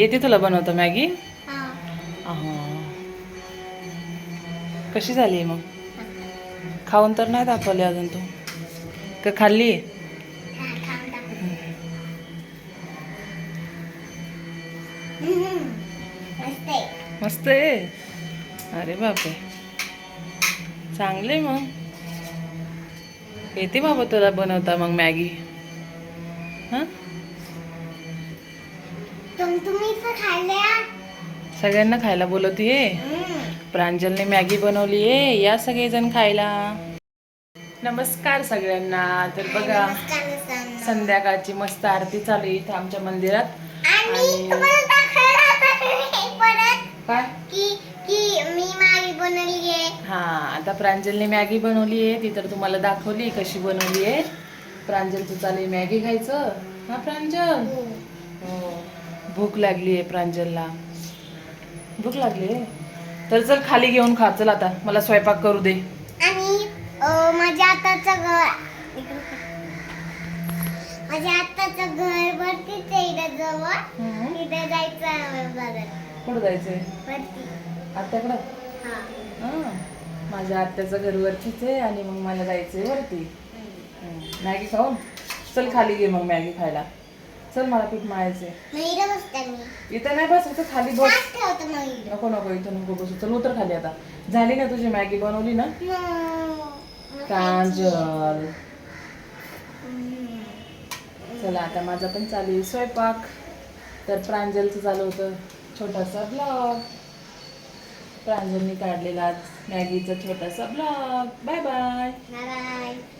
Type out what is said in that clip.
येते तुला बनवतं मॅगी? हा. कशी झाली मग? खाऊन तर नाही दाखवली अजून तू? का खाल्ली? हा. मस्त आहे. मस्त आहे. अरे बापरे. चांगले मग. येते बाबा तुला बनवता मग मॅगी. हां? सगळ्यांना खायला बोलवते हम्म. प्रांजलने मॅगी बनवली आहे. या सगळेजण खायला. नमस्कार सगळ्यांना. तर बघा. संध्याकाळची मस्त आरती चालू आहे इथे आमच्या मंदिरात. आणि काय? हा आता प्रांजलने मॅगी बनवली आहे. ती तर तुम्हाला दाखवली कशी बनवली आहे. प्रांजल तू चालेल मॅगी खायचं? हा प्रांजल? हो. भूक लागली आहे प्रांजलला. भूक लागली आहे? तर चल खाली घेऊन खा. चल आता मला स्वयंपाक करू दे. आणि अं, माझ्या आताचं घर. इकडे. माझ्या आताचं घर वरतीच आहे इथं जवळ. तिथे जायचं आहे बघत कुठं जायचंय? वरती. आत्याकडं? हा. हा. माझ्या आत्याचं घर वरतीच आहे आणि मग मला जायचंय वरती. मॅगी खाऊन? चल खाली घे मग मॅगी खायला. चल मला पीठ मग इथं बसते मी. इथं नाही खाली बस. नको नको इथं नको बसू. चल उतर खाली आता. झाली ना तुझी मॅगी बनवली ना? मग- कांजल. चला आता माझा पण चालू आहे. स्वयंपाक. तर प्रांजलचं चालू होतं. छोटासा ब्लॉग प्रांजलनी काढलेला आज मॅगीचा छोटासा ब्लॉग बाय बाय बाय